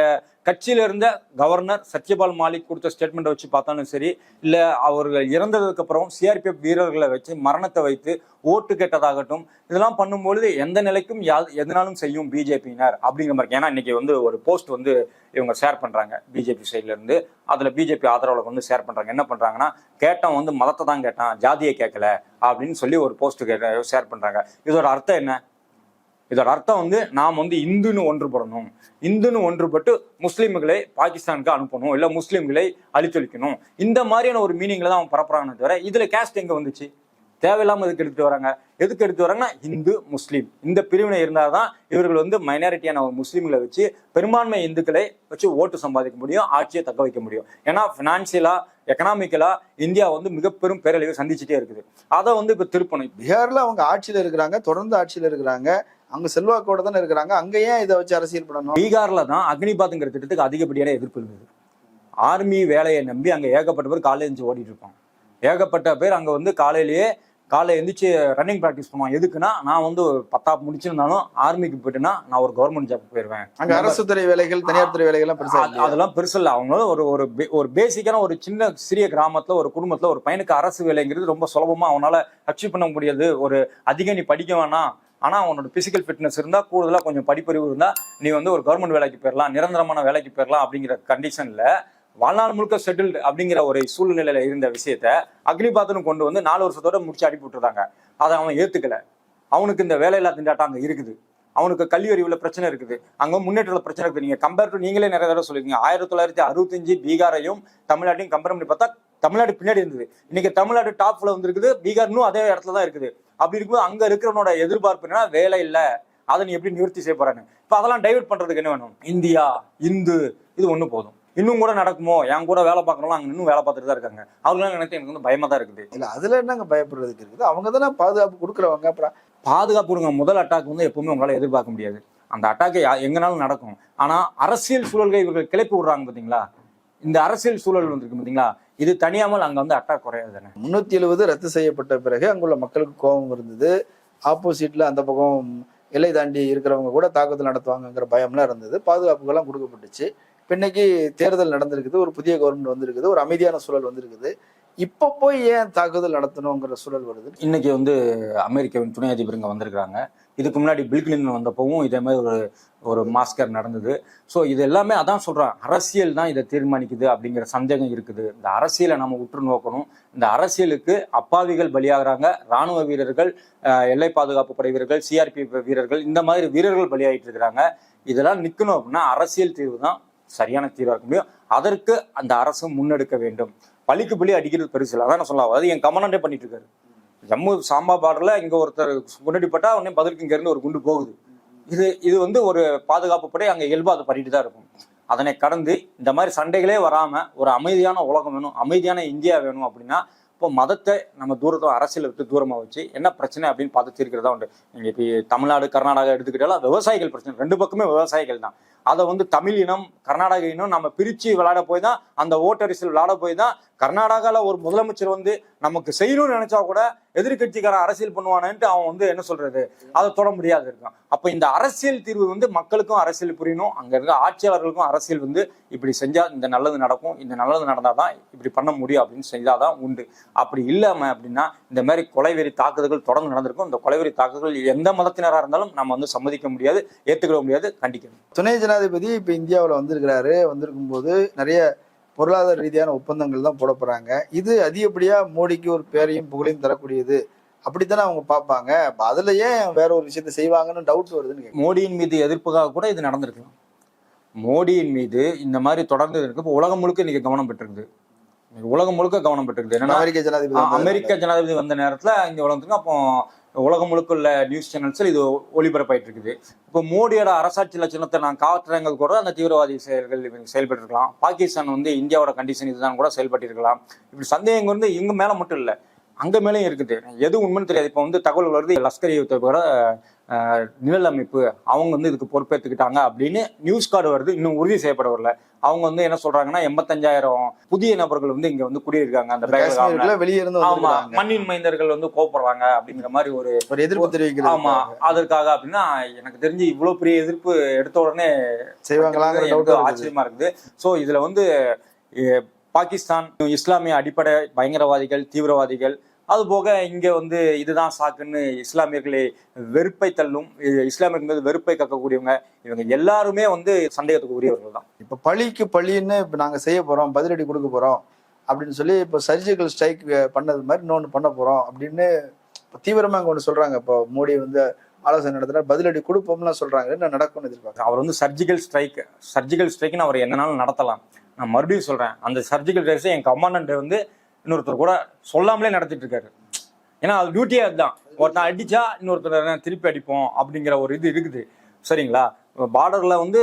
கட்சியில இருந்த கவர்னர் சத்யபால் மாலிக் கொடுத்த ஸ்டேட்மெண்ட்டை வச்சு பார்த்தாலும் சரி இல்ல அவர்கள் இறந்ததுக்கு அப்புறம் சிஆர்பிஎஃப் வீரர்களை வச்சு மரணத்தை வைத்து ஓட்டு கேட்டதாகட்டும் இதெல்லாம் பண்ணும்பொழுது எந்த நிலைக்கும் எதனாலும் செய்யும் பிஜேபியினர் அப்படிங்கிற மாதிரி. ஏன்னா இன்னைக்கு வந்து ஒரு போஸ்ட் வந்து இவங்க ஷேர் பண்றாங்க பிஜேபி சைட்ல இருந்து. அதுல பிஜேபி ஆதரவாளர்கள் வந்து ஷேர் பண்றாங்க. என்ன பண்றாங்கன்னா கேட்டான் வந்து மதத்தை தான் கேட்டான் ஜாதியை கேட்கல அப்படின்னு சொல்லி ஒரு போஸ்ட் ஷேர் பண்றாங்க. இதோட அர்த்தம் என்ன? இதோட அர்த்தம் வந்து நாம் வந்து இந்துன்னு ஒன்றுபடணும். இந்துன்னு ஒன்றுபட்டு முஸ்லீம்களை பாகிஸ்தானுக்கு அனுப்பணும் இல்லை முஸ்லீம்களை அழித்தொழிக்கணும். இந்த மாதிரியான ஒரு மீனிங்ல தான் அவன் பரப்புறாங்கன்னு தவிர இதுல கேஸ்ட் எங்க வந்துச்சு? தேவையில்லாமல் எதுக்கு எடுத்துட்டு வராங்க? எதுக்கு எடுத்து வராங்கன்னா இந்து முஸ்லீம். இந்த பிரிவினை இருந்தால் தான் இவர்கள் வந்து மைனாரிட்டியான ஒரு முஸ்லீம்களை வச்சு பெரும்பான்மை இந்துக்களை வச்சு ஓட்டு சம்பாதிக்க முடியும் ஆட்சியை தக்க வைக்க முடியும். ஏன்னா ஃபினான்சியலாக எக்கனாமிக்கலாக இந்தியா வந்து மிக பெரும் பேரழிவை சந்திச்சுட்டே இருக்குது. அதை வந்து இப்போ திருப்பணும். பீகாரில் அவங்க ஆட்சியில் இருக்கிறாங்க தொடர்ந்து ஆட்சியில் இருக்கிறாங்க. அங்க செல்வாக்கோட தானே இருக்கிறாங்க. அங்க ஏன் இதை வச்சு அரசியல் பண்ணணும்? பீகார்ல தான் அக்னிபாத்ங்கிற திட்டத்துக்கு அதிகப்படியான எதிர்ப்பு இருந்தது. ஆர்மி வேலையை நம்பி அங்க ஏகப்பட்ட பேர் காலையில எழுந்து ஓடிட்டு இருப்பாங்க. ஏகப்பட்ட பேர் அங்க வந்து காலையிலேயே காலை எந்திரிச்சு ரன்னிங் ப்ராக்டிஸ் பண்ணுவான் எதுக்குன்னா நான் வந்து ஒரு பத்தா முடிச்சிருந்தாலும் ஆர்மிக்கு போயிட்டேன்னா நான் ஒரு கவர்மெண்ட் ஜாப் போயிடுவேன் அங்க அரசு துறை வேலைகள் தனியார் துறை வேலைகள்லாம் பெருசா அது- இல்லையா? அதெல்லாம் பெருசு இல்லை. அவங்களும் ஒரு ஒரு பேசிக்கான ஒரு சின்ன சிறிய கிராமத்துல ஒரு குடும்பத்துல ஒரு பையனுக்கு அரசு வேலைங்கிறது ரொம்ப சுலபமா அவனால அச்சீவ் பண்ண முடியாது. ஒரு அதிகம் நீ படிக்க வேணாம். ஆனால் அவனோட பிசிக்கல் ஃபிட்னஸ் இருந்தால் கூடுதலாக கொஞ்சம் படிப்பறிவு இருந்தால் நீ வந்து ஒரு கவர்மெண்ட் வேலைக்கு போயிடலாம் நிரந்தரமான வேலைக்கு போயிடலாம் அப்படிங்கிற கண்டிஷனில் வாழ்நாள் முழுக்க செட்டில்டு அப்படிங்கிற ஒரு சூழ்நிலையில இருந்த விஷயத்த அக்னிபாத்னு கொண்டு வந்து நாலு வருஷத்தோட முடிச்சு அனுப்பி விட்டுருந்தாங்க. அதை அவன் ஏத்துக்கல. அவனுக்கு இந்த வேலையில்லா திண்டாட்டம் அங்கே இருக்குது. அவனுக்கு கல்வி அறிவுல பிரச்சனை இருக்குது. அங்கே முன்னேற்றத்தில் பிரச்சனை இருக்குது. நீங்கள் கம்பேர் டு நீங்களே நிறைய தடவை சொல்லிருக்கீங்க ஆயிரத்தி தொள்ளாயிரத்தி அறுபத்தஞ்சு பீகாரையும் தமிழ்நாட்டையும் கம்பேர் பண்ணி பார்த்தா தமிழ்நாடு பின்னாடி இருந்தது. இன்னைக்கு தமிழ்நாடு டாப்ல வந்திருக்குது. பீகார் இன்னும் அதே இடத்துல தான் இருக்குது. அப்படி இருக்கும்போது அங்க இருக்கிறவனோட எதிர்பார்ப்பு என்னன்னா வேலை இல்ல அதை நீ எப்படி நிவர்த்தி செய்ய போறாங்க இப்ப அதெல்லாம் டைவர்ட் பண்றதுக்கு என்ன வேணும்? இந்தியா இந்து இது ஒண்ணு போதும். இன்னும் கூட நடக்குமோ? என் கூட வேலை பார்க்கறவங்க அங்க இன்னும் வேலை பார்த்துட்டு தான் இருக்காங்க. அவங்களாம் எனக்கு எனக்கு வந்து பயமா தான் இருக்குது. இல்ல அதுல என்னங்க பயப்படுறதுக்கு இருக்குது? அவங்க தானே பாதுகாப்பு கொடுக்குறவங்க அப்புறம் பாதுகாப்பு கொடுங்க. முதல் அட்டாக் வந்து எப்பவுமே உங்களால எதிர்பார்க்க முடியாது. அந்த அட்டாக் எங்கனாலும் நடக்கும். ஆனா அரசியல் சூழல்கள் இவர்கள் கிளப்பி விடுறாங்க பாத்தீங்களா? இந்த அரசியல் சூழல் வந்திருக்கு பாத்தீங்களா? இது தனியாமல் அங்க வந்து அட்டாக் குறையாது தானே முன்னூத்தி எழுபது ரத்து செய்யப்பட்ட பிறகு அங்குள்ள மக்களுக்கு கோபம் இருந்தது. ஆப்போசிட்ல அந்த பக்கம் எல்லை தாண்டி இருக்கிறவங்க கூட தாக்குதல் நடத்துவாங்கங்கிற பயம்லாம் இருந்தது. பாதுகாப்புகள்லாம் கொடுக்கப்பட்டுச்சு. இன்னைக்கு தேர்தல் நடந்திருக்குது. ஒரு புதிய கவர்மெண்ட் வந்திருக்குது. ஒரு அமைதியான சூழல் வந்திருக்குது. இப்ப போய் ஏன் தாக்குதல் நடத்தணுங்கிற சூழல் வருது? இன்னைக்கு வந்து அமெரிக்காவின் துணை அதிபர் இங்க வந்திருக்காங்க இதுக்கு முன்னாடி பில் கிளின்டன் வந்தப்பவும் இதே மாதிரி ஒரு ஒரு மாஸ்கர் நடந்தது. ஸோ இது எல்லாமே அதான் சொல்றேன். அரசியல் தான் இதை தீர்மானிக்குது அப்படிங்கிற சந்தேகம் இருக்குது. இந்த அரசியலை நம்ம உற்று நோக்கணும். இந்த அரசியலுக்கு அப்பாவிகள் பலியாகிறாங்க. ராணுவ வீரர்கள் எல்லை பாதுகாப்பு படை வீரர்கள் சிஆர்பிஎஃப் வீரர்கள் இந்த மாதிரி வீரர்கள் பலியாகிட்டு இருக்கிறாங்க. இதெல்லாம் நிற்கணும் அப்படின்னா அரசியல் தீர்வு தான் சரியான தீர்வாக இருக்க முடியும். அதற்கு அந்த அரசு முன்னெடுக்க வேண்டும். பழிக்கு பழி அடிக்கிறது பெருசு இல்லை. அதான் நான் சொல்லலாம் அது என் கமனண்டே பண்ணிட்டு இருக்காரு. ஜம்மு சாம்பா பார்டர்ல இங்க ஒருத்தர் முன்னாடி பட்டா உடனே பதிலுக்கு இங்க இருந்து ஒரு குண்டு போகுது. இது இது வந்து ஒரு பாதுகாப்பு படை அங்க இயல்பாக அதை பண்ணிட்டு தான் இருக்கும். அதனை கடந்து இந்த மாதிரி சண்டைகளே வராம ஒரு அமைதியான உலகம் வேணும் அமைதியான இந்தியா வேணும் அப்படின்னா இப்போ மதத்தை நம்ம தூரத்தை அரசியலை விட்டு தூரமாக வச்சு என்ன பிரச்சனை அப்படின்னு பார்த்து தீர்க்கிறதா உண்டு. நீங்கள் இப்போ தமிழ்நாடு கர்நாடகா எடுத்துக்கிட்டாலும் விவசாயிகள் பிரச்சனை. ரெண்டு பக்கமே விவசாயிகள் தான். அதை வந்து தமிழ் இனம் கர்நாடக இனம் நம்ம பிரித்து விளையாட போய் தான் அந்த ஓட்டரிசில் விளையாட போய் தான் கர்நாடகாவில் ஒரு முதலமைச்சர் வந்து நமக்கு செய்யணும்னு நினச்சா கூட எதிர்கட்சிக்காரன் அரசியல் பண்ணுவானேன்ட்டு அவன் வந்து என்ன சொல்றது? அதை தொட முடியாது இருக்கான். அப்ப இந்த அரசியல் தீர்வு வந்து மக்களுக்கும் அரசியல் புரியணும். அங்க இருக்க ஆட்சியாளர்களுக்கும் அரசியல் வந்து இப்படி செஞ்சா இந்த நல்லது நடக்கும். இந்த நல்லது நடந்தாதான் இப்படி பண்ண முடியும் அப்படின்னு செஞ்சாதான் உண்டு. அப்படி இல்லாம அப்படின்னா இந்த மாதிரி கொலைவெறி தாக்குதல்கள் தொடர்ந்து நடந்திருக்கும். இந்த கொலைவெறி தாக்குதல் எந்த மதத்தினராக இருந்தாலும் நம்ம வந்து சம்மதிக்க முடியாது ஏத்துக்கிட முடியாது கண்டிக்கணும் துணை ஜனாதிபதி இப்ப இந்தியாவில் வந்திருக்கிறாரு. வந்திருக்கும் போது நிறைய பொருளாதார ரீதியான ஒப்பந்தங்கள் தான் போட போறாங்க. இது அதிகப்படியா மோடிக்கு ஒரு பேரையும் புகழையும் தரக்கூடியது. அப்படித்தானே அவங்க பார்ப்பாங்க. அதுல ஏன் வேற ஒரு விஷயத்த செய்வாங்கன்னு டவுட் வருதுன்னு. மோடியின் மீது எதிர்ப்புக்காக கூட இது நடந்திருக்கலாம். மோடியின் மீது இந்த மாதிரி தொடர்ந்து இருக்கு இப்போ உலகம் முழுக்க இன்னைக்கு கவனம் பெற்றிருக்குது. உலகம் முழுக்க கவனம் பெற்றிருக்குது. என்னன்னா அமெரிக்க ஜனாதிபதி. அமெரிக்க ஜனாதிபதி வந்த நேரத்துல இங்க வளர்ந்துருக்கு அப்போ உலகம் முழுக்க உள்ள நியூஸ் சேனல்ஸில் இது ஒளிபரப்பாயிட்டு இருக்குது இப்போ மோடியோட அரசாட்சி லட்சணத்தை நான் காட்டுறேங்கிறது கூட அந்த தீவிரவாதி செயல்கள் இவங்க செயல்பட்டு இருக்கலாம் பாகிஸ்தான் வந்து இந்தியாவோட கண்டிஷன் இதுதான் கூட செயல்பட்டிருக்கலாம். இப்படி சந்தேகம் வந்து இவங்க மேல மட்டும் இல்லை அங்க மேலேயும் இருக்குது. எது உண்மைன்னு தெரியாது. இப்போ வந்து தகவல் வருது லஷ்கர் தொய்போட நிழல் அமைப்பு அவங்க வந்து இதுக்கு பொறுப்பேற்றுக்கிட்டாங்க அப்படின்னு நியூஸ் கார்டு வருது. இன்னும் உறுதி செய்யப்பட வரல அவங்க வந்து என்ன சொல்றாங்கன்னா எண்பத்தஞ்சாயிரம் புதிய நபர்கள் வந்து இங்க வந்து குடியிருக்காங்க. அந்த வெளியே இருந்து ஆமா மண்ணின் மைந்தர்கள் வந்து கோபப்படுறாங்க அப்படிங்கிற மாதிரி ஒரு எதிர்ப்பு தெரிவிக்கிறது. ஆமா அதற்காக அப்படின்னா எனக்கு தெரிஞ்சு இவ்வளவு பெரிய எதிர்ப்பு எடுத்த உடனே டவுட் ஆச்சரியமா இருக்குது. சோ இதுல வந்து பாகிஸ்தான் இஸ்லாமிய அடிப்படை பயங்கரவாதிகள் தீவிரவாதிகள் அது போக இங்க வந்து இதுதான் சாக்குன்னு இஸ்லாமியர்களை வெறுப்பை தள்ளும் இஸ்லாமியர்கள் மீது வெறுப்பை கக்கக்கூடியவங்க. இவங்க எல்லாருமே வந்து சந்தேகத்துக்கு உரியவர்கள் தான் இப்ப பழிக்கு பழின்னு இப்ப நாங்க செய்ய போறோம் பதிலடி கொடுக்க போறோம் அப்படின்னு சொல்லி இப்போ சர்ஜிக்கல் ஸ்ட்ரைக் பண்ணது மாதிரி இன்னொன்று பண்ண போறோம் அப்படின்னு இப்ப தீவிரமா அங்க ஒன்று சொல்றாங்க. இப்போ மோடி வந்து ஆலோசனை நடத்தினா பதிலடி கொடுப்போம்லாம் சொல்றாங்க. என்ன நடக்கும்னு எதிர்பார்க்கறேன் அவர் வந்து சர்ஜிக்கல் ஸ்ட்ரைக் சர்ஜிக்கல் ஸ்ட்ரைக்னு அவர் என்னனாலும் நடத்தலாம். நான் மறுபடியும் சொல்றேன் அந்த சர்ஜிக்கல் ஸ்ட்ரைக்ஸை என் கமாண்டன்ட் வந்து இன்னொருத்தர் கூட சொல்லாமலே நடத்திட்டு இருக்காரு ஏன்னா அது டியூட்டியே அதுதான். ஒருத்தன் அடிச்சா இன்னொருத்தர் திருப்பி அடிப்போம் அப்படிங்கிற ஒரு இது இருக்குது. சரிங்களா? பார்டர்ல வந்து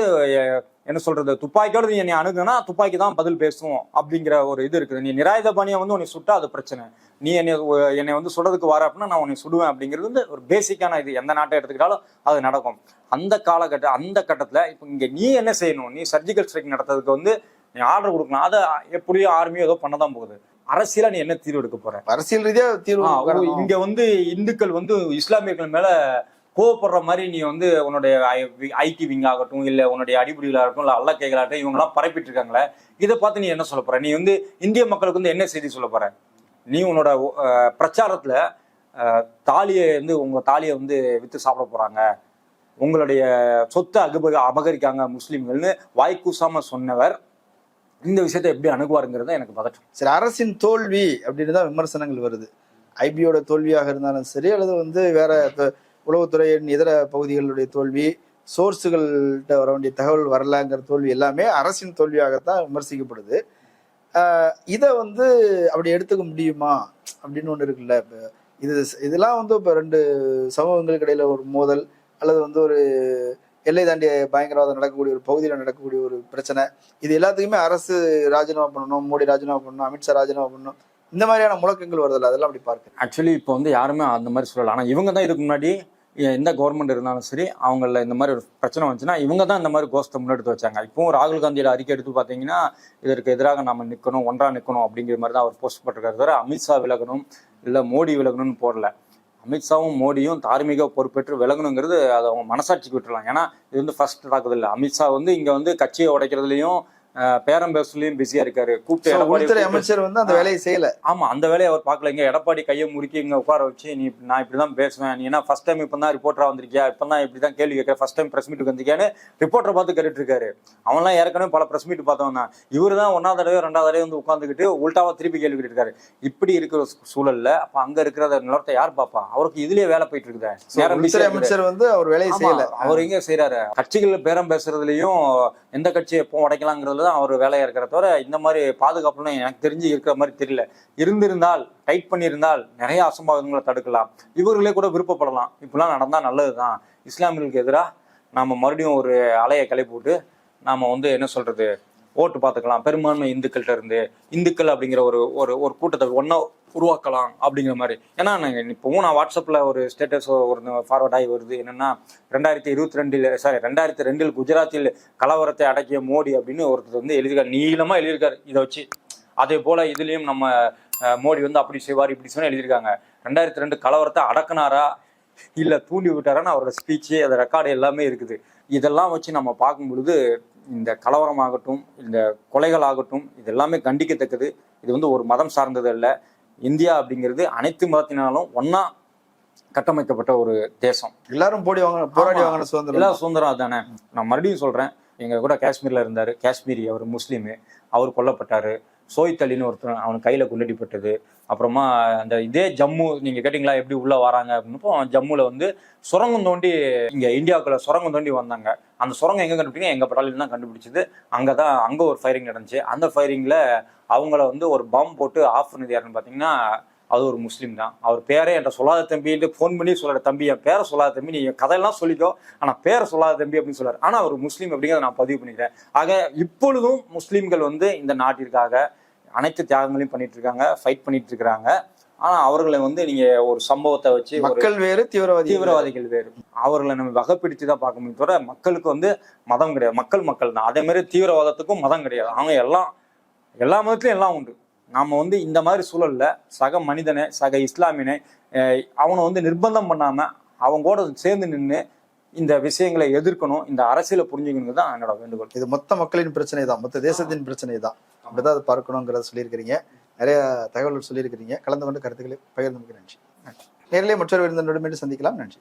என்ன சொல்றது துப்பாக்கியோட நீ என்னை அணுகுனா துப்பாக்கி தான் பதில் பேசும் அப்படிங்கிற ஒரு இது இருக்குது. நீ நிராயுத பணியை வந்து உன்னை சுட்டா அது பிரச்சனை. நீ என்னை என்னை வந்து சுடுறதுக்கு வர அப்படின்னா நான் உன்னை சுடுவேன் அப்படிங்கிறது வந்து ஒரு பேசிக்கான இது. எந்த நாட்டை எடுத்துக்கிட்டாலும் அது நடக்கும். அந்த காலகட்ட அந்த கட்டத்துல இப்போ இங்க நீ என்ன செய்யணும்? நீ சர்ஜிக்கல் ஸ்ட்ரைக் நடத்துறதுக்கு வந்து நீ ஆர்டர் கொடுக்கலாம் அதை எப்படியோ ஆர்மியோ ஏதோ பண்ணதான் போகுது. அரசியலா நீ என்ன தீர்வு எடுக்க போற? அரசியல் ரீதியா தீர்வு. இங்க வந்து இந்துக்கள் வந்து இஸ்லாமியர்கள் மேல கோவப்படுற மாதிரி நீ வந்து உன்னுடைய ஐடி விங் ஆகட்டும் இல்ல உன்னுடைய அடிப்படைகளாகட்டும் இல்ல அல்ல கைகளாகட்டும் இவங்க எல்லாம் பரப்பிட்டு இருக்காங்களே இதை பார்த்து நீ என்ன சொல்ல போற? நீ வந்து இந்திய மக்களுக்கு வந்து என்ன செய்தி சொல்ல போற? நீ உன்னோட பிரச்சாரத்துல தாலியை வந்து உங்க தாலியை வந்து வித்து சாப்பிட போறாங்க. உங்களுடைய சொத்தை அகப அபகரிக்காங்க முஸ்லிம்கள்னு வாய்க்கூசாம சொன்னவர் இந்த விஷயத்தை எப்படி அணுகுவாருங்கிறத எனக்கு பதட்டம் சரி அரசின் தோல்வி அப்படின்னு தான் விமர்சனங்கள் வருது. ஐபியோட தோல்வியாக இருந்தாலும் சரி அல்லது வந்து வேற உளவுத்துறையின் இதர பகுதிகளுடைய தோல்வி சோர்ஸுகள்கிட்ட வர வேண்டிய தகவல் வரலாங்கிற தோல்வி எல்லாமே அரசின் தோல்வியாகத்தான் விமர்சிக்கப்படுது. இதை வந்து அப்படி எடுத்துக்க முடியுமா அப்படின்னு ஒன்று இருக்குல்ல இப்போ இது இதெல்லாம் வந்து இப்போ ரெண்டு சமூகங்களுக்கு இடையில ஒரு மோதல் அல்லது வந்து ஒரு எல்லை தாண்டிய பயங்கரவாதம் நடக்கக்கூடிய ஒரு பகுதியில் நடக்கக்கூடிய ஒரு பிரச்சனை. இது எல்லாத்துக்குமே அரசு ராஜினாமா பண்ணணும் மோடி ராஜினாமா பண்ணணும் அமித்ஷா ராஜினாமா பண்ணணும். இந்த மாதிரியான முழக்கங்கள் வருதில்ல அதெல்லாம் அப்படி பார்க்க ஆக்சுவலி இப்போ வந்து யாருமே அந்த மாதிரி சொல்லலை. ஆனால் இவங்க தான் இதுக்கு முன்னாடி எந்த கவர்மெண்ட் இருந்தாலும் சரி அவங்கள இந்த மாதிரி ஒரு பிரச்சனை வந்துச்சுன்னா இவங்க தான் இந்த மாதிரி கோஷத்தை முன்னெடுத்து வச்சாங்க. இப்போவும் ராகுல் காந்தியோட அறிக்கை எடுத்து பார்த்தீங்கன்னா இதற்கு எதிராக நம்ம நிற்கணும் ஒன்றா நிற்கணும் அப்படிங்கிற மாதிரி தான் அவர் போஸ்ட் போட்டிருக்காரு தவிர அமித்ஷா விலகணும் இல்லை மோடி விலகணும்னு போடல. அமித்ஷாவும் மோடியும் தார்மீக பொறுப்பேற்று விலகணுங்கிறது அதை அவங்க மனசாட்சிக்கு விட்டுறலாம் ஏன்னா இது வந்து ஃபர்ஸ்ட் தாக்குதல் இல்லை. அமித்ஷா வந்து இங்கே வந்து கட்சியை உடைக்கிறதுலையும் அஹ், பேரம் பேசுறதுலையும் பிஸியா இருக்காரு. கூப்பிட்டு உள்துறை அமைச்சர் வந்து அந்த வேலையை செய்யல. ஆமா அந்த வேலையை அவர் பார்க்கல. இங்க எடப்பாடி கையை முறுக்கி இங்க உட்கார வச்சு நீ நான் இப்படிதான் பேசுவேன். நீ என்ன ஃபர்ஸ்ட் டைம் இப்போ தான் ரிப்போர்ட்டரா வந்திருக்கியா? இப்போ தான் இப்படி தான் கேள்வி கேட்க ஃபர்ஸ்ட் டைம் பிரஸ் மீட்டுக்கு வந்திருக்கியான்னு ரிப்போர்ட்டரை பார்த்து கேட்டுட்டு இருக்காரு அவன்லாம் ஏற்கனவே பல பிரஸ் மீட் பார்த்தவன் தான். இவரு தான் ஒன்னாவது தடவை ரெண்டாவது தடவை வந்து உட்காந்துக்கிட்டு உள்டாவா திருப்பி கேள்வி கேட்டு இருக்காரு இப்படி இருக்கிற சூழல்ல அப்ப அங்க இருக்கிற நிலத்தை யார் பாப்பா? அவருக்கு இதுலயே வேலை போயிட்டு இருக்குதே. அமைச்சர் வந்து அவர் வேலையை செய்யல. அவர் எங்க செய்யறாரு கட்சிகள் பேரம் பேசுறதுலயும் எந்த கட்சி எப்போ உடைக்கலாங்கிறதுல தான் அவர் வேலையாக இருக்கிற தவிர இந்த மாதிரி பாதுகாப்புலாம் எனக்கு தெரிஞ்சு இருக்கிற மாதிரி தெரியல. இருந்திருந்தால் டைட் பண்ணியிருந்தால் நிறைய அசம்பாவிதங்களை தடுக்கலாம். இவர்களே கூட விருப்பப்படலாம். இப்படிலாம் நடந்தால் நல்லது தான் இஸ்லாமியர்களுக்கு எதிராக நாம் மறுபடியும் ஒரு அலையை கிளப்பி போட்டு நாம வந்து என்ன சொல்றது? ஓட்டு பார்த்துக்கலாம். பெரும்பான்மை இந்துக்கள்கிட்ட இருந்து இந்துக்கள் அப்படிங்கிற ஒரு ஒரு ஒரு கூட்டத்தை ஒன்றா உருவாக்கலாம் அப்படிங்கிற மாதிரி. ஏன்னா நான் இப்போவும் நான் வாட்ஸ்அப்பில் ஒரு ஸ்டேட்டஸ் ஒரு ஃபார்வர்ட் ஆகி வருது. என்னென்னா ரெண்டாயிரத்தி இருபத்தி ரெண்டில் சாரி ரெண்டாயிரத்தி ரெண்டில் குஜராத்தில் கலவரத்தை அடக்கிய மோடி அப்படின்னு ஒருத்தர் வந்து எழுதியிருக்காரு. நீளமாக எழுதியிருக்காரு இதை வச்சு. அதே போல இதுலேயும் நம்ம மோடி வந்து அப்படி செய்வார் இப்படி சொன்னால் எழுதியிருக்காங்க. ரெண்டாயிரத்தி ரெண்டு கலவரத்தை அடக்குனாரா? இல்லை தூண்டி விட்டாரான்னு அவரோட ஸ்பீச்சு அந்த ரெக்கார்டு எல்லாமே இருக்குது. இதெல்லாம் வச்சு நம்ம பார்க்கும் பொழுது இந்த கலவரமாகட்டும் இந்த கொலைகள் ஆகட்டும் இது எல்லாமே கண்டிக்கத்தக்கது. இது வந்து ஒரு மதம் சார்ந்தது அல்ல. இந்தியா அப்படிங்கிறது அனைத்து மதத்தினாலும் ஒண்ணா கட்டமைக்கப்பட்ட ஒரு தேசம். எல்லாரும் போடி வாங்க போராடி. வாங்கின சுதந்திரம். எல்லா சுதந்திரம் அதானே? நான் மறுபடியும் சொல்றேன் எங்க கூட காஷ்மீர்ல இருந்தாரு காஷ்மீரி அவர் முஸ்லீமு அவர் கொல்லப்பட்டாரு. சோய்த் அலின்னு ஒருத்தர் அவன் கையில் குண்டடிப்பட்டது. அப்புறமா அந்த இதே ஜம்மு நீங்கள் கேட்டிங்களா எப்படி உள்ளே வராங்க அப்படின்னப்போ ஜம்முவில் வந்து சுரங்கம் தோண்டி இங்கே இந்தியாவுக்குள்ள சுரங்கம் தோண்டி வந்தாங்க. அந்த சுரங்கம் எங்கே கண்டுபிடிங்க? எங்கள் பட்டாலியம் தான் கண்டுபிடிச்சது. அங்கதான் அங்கே ஒரு ஃபயரிங் நடந்துச்சு. அந்த ஃபயரிங்கில் அவங்கள வந்து ஒரு பாம்பு போட்டு ஆஃப் பண்ணது யாருன்னு பார்த்தீங்கன்னா அது ஒரு முஸ்லீம் தான். அவர் பேரே என்கிட்ட சொல்லாத தம்பின்ட்டு ஃபோன் பண்ணி சொல்கிற தம்பி என் பேரை சொல்லாத தம்பி நீ என் கதையெல்லாம் சொல்லிக்கோ. ஆனால் பேரை சொல்லாத தம்பி அப்படின்னு சொல்றாரு ஆனால் அவர் முஸ்லீம் அப்படிங்கிறத நான் பதிவு பண்ணிக்கிறேன். ஆக இப்பொழுதும் முஸ்லீம்கள் வந்து இந்த நாட்டிற்காக அனைத்து தியாகங்களையும் பண்ணிட்டு இருக்காங்க ஃபைட் பண்ணிட்டு இருக்காங்க ஆனா அவர்களை வந்து நீங்க ஒரு சம்பவத்தை வச்சு மக்கள் வேறு தீவிரவாதி தீவிரவாதிகள் வேறு. அவர்களை நம்ம வகைப்பிடித்து தான் பார்க்க முடியும் தவிர மக்களுக்கு வந்து மதம் கிடையாது. மக்கள் மக்கள் தான். அதே மாதிரி தீவிரவாதத்துக்கும் மதம் கிடையாது. அவங்க எல்லாம் எல்லா மதத்துலயும் எல்லாம் உண்டு. நாம வந்து இந்த மாதிரி சூழல்ல சக மனிதனை சக இஸ்லாமியனை அவனை வந்து நிர்பந்தம் பண்ணாம அவங்க கூட சேர்ந்து நின்று இந்த விஷயங்களை எதிர்க்கணும் இந்த அரசியலை புரிஞ்சுக்கணும் தான் என்னோட வேண்டுகோள். இது மொத்த மக்களின் பிரச்சனை தான் மொத்த தேசத்தின் பிரச்சனை தான் அப்படிதான் அதை பார்க்கணுங்கிறத சொல்லியிருக்கிறீங்க. நிறைய தகவல்கள் சொல்லியிருக்கிறீங்க. கலந்து கொண்டு கருத்துக்களை பகிர்ந்து நன்றி. நேரிலே மற்றொரு விருந்தினருடன் மீண்டும் சந்திக்கலாம். நன்றி.